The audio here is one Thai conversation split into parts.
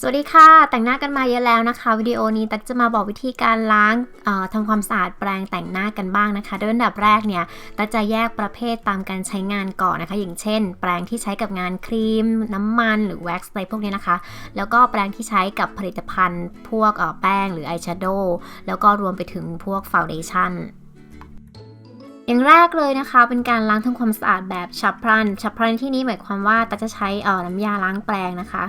สวัสดีค่ะ แต่งหน้ากันมาเยอะแล้วนะคะ วิดีโอนี้ตักจะมาบอกวิธีการล้างทำความสะอาดแปรงแต่งหน้ากันบ้างนะคะ โดยอันดับแรกเนี่ยตักจะแยกประเภทตามการใช้งานก่อนนะคะ อย่างเช่น แปรงที่ใช้กับงานครีม น้ำมันหรือแว็กซ์อะไรพวกนี้นะคะ แล้วก็แปรงที่ใช้กับผลิตภัณฑ์พวกแป้งหรืออายแชโดว์แล้วก็รวมไปถึงพวกฟาวเดชั่นอย่างแรกเลยนะคะ เป็นการล้างทำความสะอาดแบบฉับพลันฉับพลันที่นี้หมายความว่าตักจะใช้น้ำยาล้างแปรงนะคะ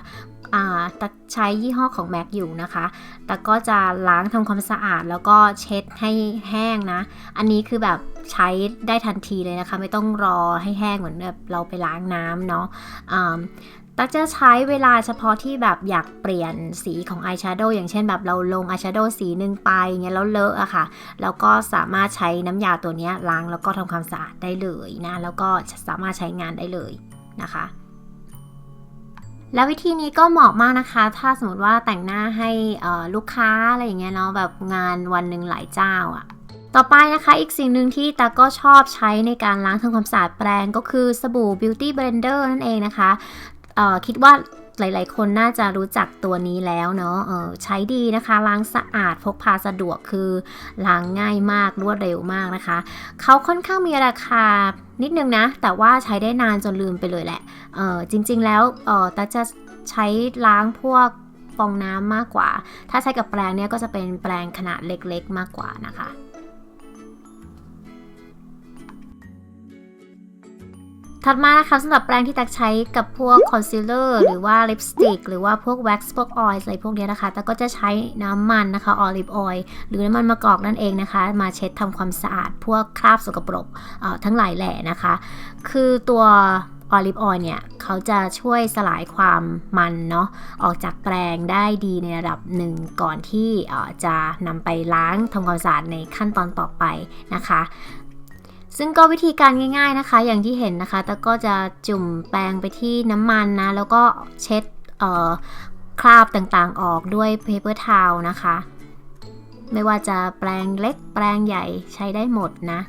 ตักใช้ยี่ห้อของ MAC อยู่นะคะ แต่ก็จะล้างทำความสะอาดแล้วก็เช็ดให้แห้งนะ อันนี้คือแบบใช้ได้ทันทีเลยนะคะ ไม่ต้องรอให้แห้งเหมือนแบบเราไปล้างน้ำเนาะตักจะใช้เวลาเฉพาะที่แบบอยากเปลี่ยนสีของอายแชโดว์อย่างเช่นแบบเราลงอายแชโดว์สีหนึ่งไปเงี้ยแล้วเลอะอะค่ะ แล้วก็สามารถใช้น้ำยาตัวนี้ล้างแล้วก็ทำความสะอาดได้เลยนะ แล้วก็สามารถใช้งานได้เลยนะคะ แล้ววิธีนี้ก็เหมาะมากนะคะ ถ้าสมมติว่าแต่งหน้าให้ลูกค้าอะไรอย่างเงี้ยเนาะแบบงานวันหนึ่งหลายเจ้าอะต่อไปนะคะอีกสิ่งหนึ่งที่ตาก็ชอบใช้ในการล้างทำความสะอาดแปรงก็คือสบู่ Beauty Blender นั่นเองนะคะคิดว่า หลายๆ คนน่าจะรู้จักตัวนี้แล้วเนาะเออใช้ดีนะคะล้างสะอาดพกพาสะดวกคือล้างง่ายมากรวดเร็วมากนะคะ เขาค่อนข้างมีราคานิดนึงนะ แต่ว่าใช้ได้นานจนลืมไปเลยแหละเออจริง ๆ แล้วเออต่จะใช้ล้างพวกฟองน้ำมากกว่า ถ้าใช้กับแปรงเนี่ยก็จะเป็นแปรงขนาดเล็กๆ มากกว่านะคะ ถัดมานะคะสำหรับแปรงที่ตักใช้กับพวกคอนซีลเลอร์หรือว่าลิปสติกหรือว่าพวกแว็กซ์พวกออยล์อะไรพวกนี้นะคะ แต่ก็จะใช้น้ำมันนะคะออลิฟออยล์หรือน้ำมันมะกอกนั่นเองนะคะ มาเช็ดทำความสะอาดพวกคราบสกปรกทั้งหลายแหล่นะคะ คือตัวออลิฟออยล์เนี่ยเขาจะช่วยสลายความมันเนาะออกจากแปรงได้ดีในระดับหนึ่งก่อนที่จะนำไปล้างทำความสะอาดในขั้นตอนต่อไปนะคะ ซึ่งก็วิธีการง่ายๆนะคะ อย่างที่เห็นนะคะแต่ก็จะจุ่มแปรงไปที่น้ำมันนะ แล้วก็เช็ดคราบต่างๆออกด้วยเพเปอร์ทาวนะคะ ไม่ว่าจะแปรงเล็กแปรงใหญ่ใช้ได้หมดนะ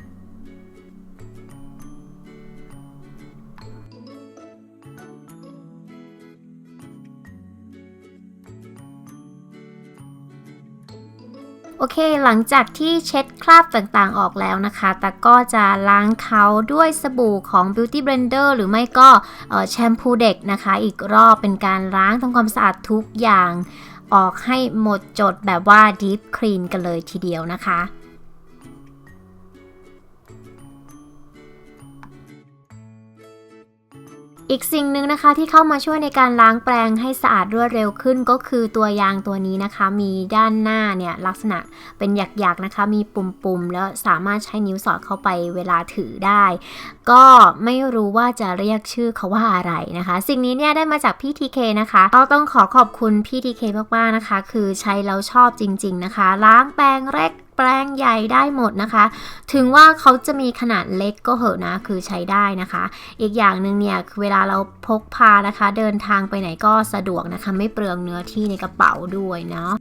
โอเค หลังจากที่เช็ดคราบต่างๆออกแล้วนะคะแต่ก็จะล้างเขาด้วยสบู่ของ Beauty Blender หรือไม่ก็แชมพูเด็กนะคะ อีกรอบเป็นการล้างทำความสะอาดทุกอย่าง ออกให้หมดจดแบบว่า Deep Clean กันเลยทีเดียวนะคะ อีกสิ่งหนึ่งนะคะที่เข้ามาช่วยในการล้างแปรงให้สะอาดรวดเร็วขึ้นก็คือตัวยางตัวนี้นะคะ มีด้านหน้าเนี่ยลักษณะเป็นหยักๆนะคะ มีปุ่มๆ แล้วสามารถใช้นิ้วสอดเข้าไปเวลาถือได้ ก็ไม่รู้ว่าจะเรียกชื่อเขาว่าอะไรนะคะ สิ่งนี้เนี่ยได้มาจากพี่ทีเคนะคะเราต้องขอขอบคุณพี่ทีเคมากๆนะคะ คือใช้แล้วชอบจริง ๆนะคะ ล้างแปรงเล็ก ปลงใหญ่ได้หมดนะคะ ถึงว่าเขาจะมีขนาดเล็กก็เหอะนะคือใช้ได้นะคะ อีกอย่างหนึ่งเนี่ยเวลาเราพกพานะคะ เดินทางไปไหนก็สะดวกนะคะ ไม่เปลืองเนื้อที่ในกระเป๋าด้วยเนาะ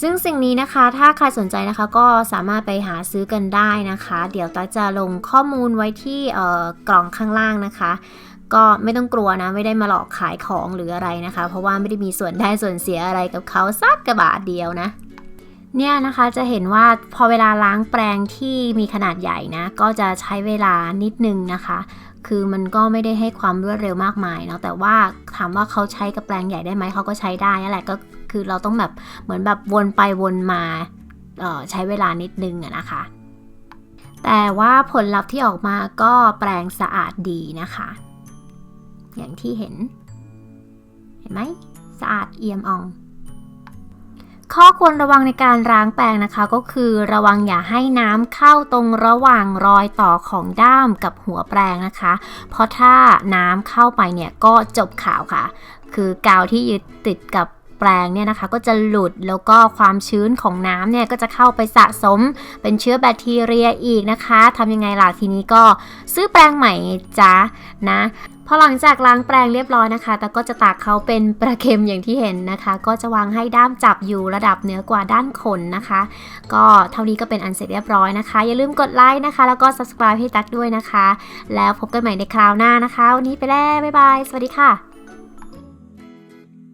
ซึ่งสิ่งนี้นะคะ ถ้าใครสนใจนะคะก็สามารถไปหาซื้อกันได้นะคะ เดี๋ยวตาจะลงข้อมูลไว้ที่กล่องข้างล่างนะคะ ก็ไม่ต้องกลัวนะ ไม่ได้มาหลอกขายของหรืออะไรนะคะ เพราะว่าไม่ได้มีส่วนได้ส่วนเสียอะไรกับเขาสักกระบาทเดียวนะ เนี่ยนะคะจะเห็นว่าพอเวลาล้างแปรงที่มีขนาดใหญ่นะ ก็จะใช้เวลานิดนึงนะคะ คือมันก็ไม่ได้ให้ความรวดเร็วมากมายเนาะแต่ว่าถามว่าเขาใช้กับแปรงใหญ่ได้ไหมเขาก็ใช้ได้นั่นแหละก็คือเราต้องแบบเหมือนแบบวนไปวนมาใช้เวลานิดนึงนะคะ แต่ว่าผลลัพธ์ที่ออกมาก็แปรงสะอาดดีนะคะ อย่างที่เห็น เห็นไหมสะอาดเอี่ยมอ่อง ข้อควรระวังในการล้างแปรงนะคะก็คือระวังอย่าให้น้ำเข้าตรงระหว่างรอยต่อของด้ามกับหัวแปรงนะคะ เพราะถ้าน้ำเข้าไปเนี่ยก็จบข่าวค่ะ คือกาวที่ยึดติดกับ ปรงเนี่ยนะคะก็จะหลุดแล้วก็ความชื้นของน้ำเนี่ยก็จะเข้าไปสะสมเป็นเชื้อแบคทีเรียอีกนะคะทำยังไงล่ะทีนี้ก็ซื้อแปรงใหม่จ้านะพอหลังจากล้างแปรงเรียบร้อยนะคะ แต่ก็จะตากเขาเป็นประเค็มอย่างที่เห็นนะคะ ก็จะวางให้ด้ามจับอยู่ระดับเหนือกว่าด้านขนนะคะ ก็เท่านี้ก็เป็นอันเสร็จเรียบร้อยนะคะ อย่าลืมกดไลค์นะคะ แล้วก็ subscribe ให้ตักด้วยนะคะ แล้วพบกันใหม่ในคราวหน้านะคะ วันนี้ไปแล้ว บ๊ายบาย สวัสดีค่ะ